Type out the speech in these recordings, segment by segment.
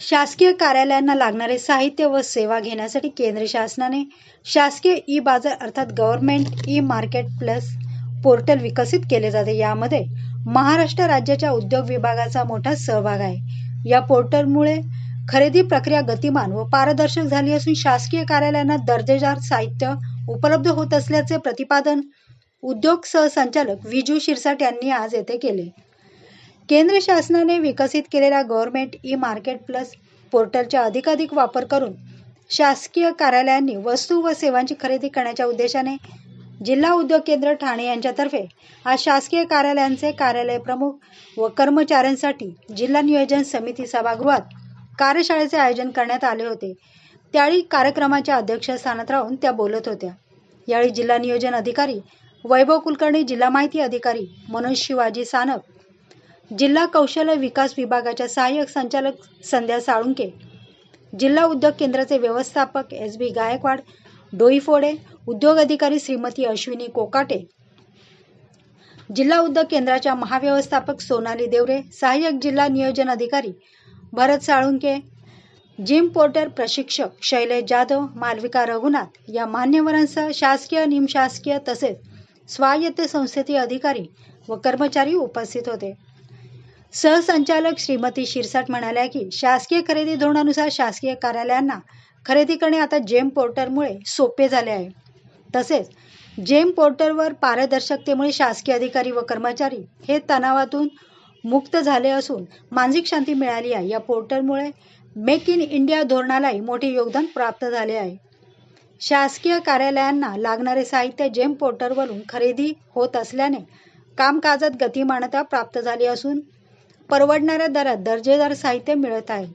शासकीय कार्यालयांना लागणारे साहित्य व सेवा घेण्यासाठी केंद्र शासनाने शासकीय ई बाजार अर्थात government e market plus portal विकसित केले जाते. यामध्ये महाराष्ट्र राज्याच्या उद्योग विभागाचा मोठा सहभाग आहे. या पोर्टलमुळे खरेदी प्रक्रिया गतिमान व पारदर्शक झाली असून शासकीय कार्यालयांना दर्जेदार साहित्य उपलब्ध होत असल्याचे प्रतिपादन उद्योग सहसंचालक विजू शिरसाट यांनी आज येथे केले. केंद्र शासनाने विकसित केलेल्या गव्हर्नमेंट ई मार्केट प्लस पोर्टलचा अधिकाधिक वापर करून शासकीय कार्यालयांनी वस्तू व सेवांची खरेदी करण्याच्या उद्देशाने जिल्हा उद्योग केंद्र ठाणे यांच्यातर्फे आज शासकीय कार्यालयांचे कार्यालय प्रमुख व कर्मचाऱ्यांसाठी जिल्हा नियोजन समिती सभागृहात कार्यशाळेचे आयोजन करण्यात आले होते. त्यावेळी कार्यक्रमाच्या अध्यक्षस्थानात राहून त्या बोलत होत्या. यावेळी जिल्हा नियोजन अधिकारी वैभव कुलकर्णी जिल्हा माहिती अधिकारी मनोज शिवाजी सानप जिल्हा कौशल्य विकास विभागाच्या सहाय्यक संचालक संध्या साळुंके जिल्हा उद्योग केंद्राचे व्यवस्थापक एस बी गायकवाड डोईफोडे उद्योग अधिकारी श्रीमती अश्विनी कोकाटे जिल्हा उद्योग केंद्राच्या महाव्यवस्थापक सोनाली देवरे सहाय्यक जिल्हा नियोजन अधिकारी भरत साळुंके जिम पोर्टर प्रशिक्षक शैलेश जाधव मालविका रघुनाथ या मान्यवरांसह शासकीय निमशासकीय तसेच स्वायत्त संस्थेतील अधिकारी व कर्मचारी उपस्थित होते. सहसंचालक श्रीमती शिरसाट म्हणाल्या की शासकीय खरेदी धोरणानुसार शासकीय कार्यालयांना खरेदी करणे आता जेम पोर्टलमुळे सोपे झाले आहे. तसेच जेम पोर्टलवर पारदर्शकतेमुळे शासकीय अधिकारी व कर्मचारी हे तणावातून मुक्त झाले असून मानसिक शांती मिळाली आहे. या पोर्टलमुळे मेक इन इंडिया धोरणालाही मोठे योगदान प्राप्त झाले आहे. शासकीय कार्यालयांना लागणारे साहित्य जेम पोर्टलवरून खरेदी होत असल्याने कामकाजात गतिमानता प्राप्त झाली असून परवडणाऱ्या दरात दर्जेदार साहित्य मिळत आहे.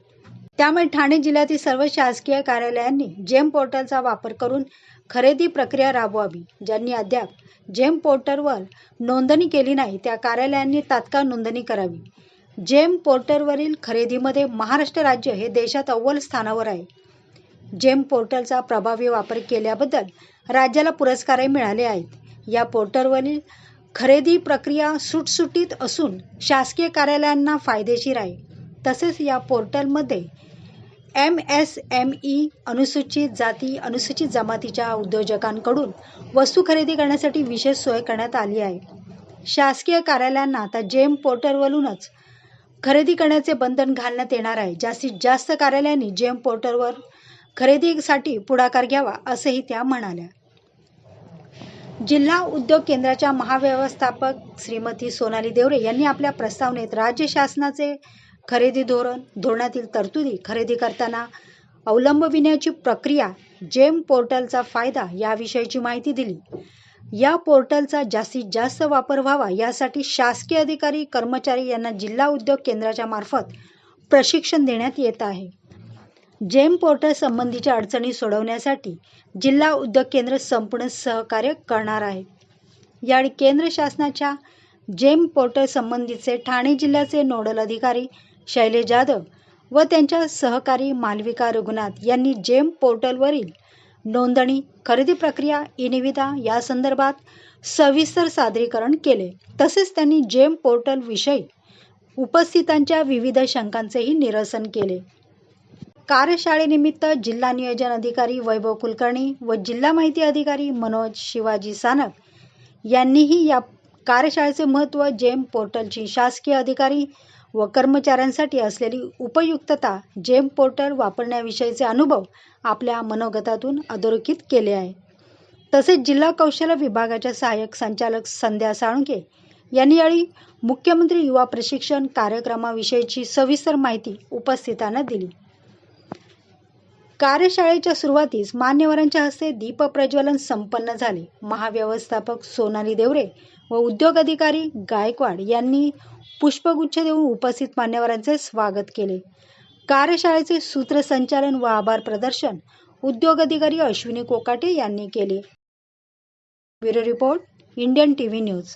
त्यामुळे ठाणे जिल्ह्यातील सर्व शासकीय कार्यालयांनी जेम पोर्टलचा वापर करून खरेदी प्रक्रिया राबवावी ज्यांनी अद्याप जेम पोर्टलवर नोंदणी केली नाही त्या कार्यालयांनी तात्काळ नोंदणी करावी. जेम पोर्टलवरील खरेदीमध्ये महाराष्ट्र राज्य हे देशात अव्वल स्थानावर आहे. जेम पोर्टलचा प्रभावी वापर केल्याबद्दल राज्याला पुरस्कारही मिळाले आहेत. या पोर्टलवरील खरेदी प्रक्रिया सुटसुटीत असून शासकीय कार्यालयांना फायदेशीर आहे. तसेच या पोर्टलमध्ये एम एस एम ई अनुसूचित जाती अनुसूचित जमातीच्या उद्योजकांकडून वस्तू खरेदी करण्यासाठी विशेष सोय करण्यात आली आहे. शासकीय कार्यालयांना आता जेम पोर्टलवरूनच खरेदी करण्याचे बंधन घालण्यात येणार आहे. जास्तीत जास्त कार्यालयांनी जेम पोर्टलवर खरेदीसाठी पुढाकार घ्यावा असंही त्या म्हणाल्या. जिल्हा उद्योग केंद्राच्या महाव्यवस्थापक श्रीमती सोनाली देवरे यांनी आपल्या प्रस्तावनेत राज्य शासनाचे खरेदी धोरण धोरणातील तरतुदी खरेदी करताना अवलंबविण्याची प्रक्रिया जेम पोर्टलचा फायदा याविषयीची माहिती दिली. या पोर्टलचा जास्तीत जास्त वापर व्हावा यासाठी शासकीय अधिकारी कर्मचारी यांना जिल्हा उद्योग केंद्राच्या मार्फत प्रशिक्षण देण्यात येत आहे. जेम पोर्टल संबंधीच्या अडचणी सोडवण्यासाठी जिल्हा उद्योग केंद्र संपूर्ण सहकार्य करणार आहे. यावेळी केंद्र शासनाच्या जेम पोर्टल संबंधीचे ठाणे जिल्ह्याचे नोडल अधिकारी शैलेश जाधव व त्यांच्या सहकारी मालविका रघुनाथ यांनी जेम पोर्टलवरील नोंदणी खरेदी प्रक्रिया ई निविदा या संदर्भात सविस्तर सादरीकरण केले. तसेच त्यांनी जेम पोर्टल विषयी उपस्थितांच्या विविध शंकांचेही निरसन केले. कार्यशाळेनिमित्त जिल्हा नियोजन अधिकारी वैभव कुलकर्णी व जिल्हा माहिती अधिकारी मनोज शिवाजी सानप यांनीही या कार्यशाळेचे महत्त्व जेम पोर्टलची शासकीय अधिकारी व कर्मचाऱ्यांसाठी असलेली उपयुक्तता जेम पोर्टल वापरण्याविषयीचे अनुभव आपल्या मनोगतातून अधोरेखित केले आहे. तसेच जिल्हा कौशल्य विभागाच्या सहाय्यक संचालक संध्या साळुंके यांनी यावेळी मुख्यमंत्री युवा प्रशिक्षण कार्यक्रमाविषयीची सविस्तर माहिती उपस्थितांना दिली. कार्यशाळेच्या सुरुवातीस मान्यवरांच्या हस्ते दीप प्रज्वलन संपन्न झाले. महाव्यवस्थापक सोनाली देवरे व उद्योग अधिकारी गायकवाड यांनी पुष्पगुच्छ देऊन उपस्थित मान्यवरांचे स्वागत केले. कार्यशाळेचे सूत्रसंचालन व आभार प्रदर्शन उद्योग अधिकारी अश्विनी कोकाटे यांनी केले. Bureau report Indian TV news.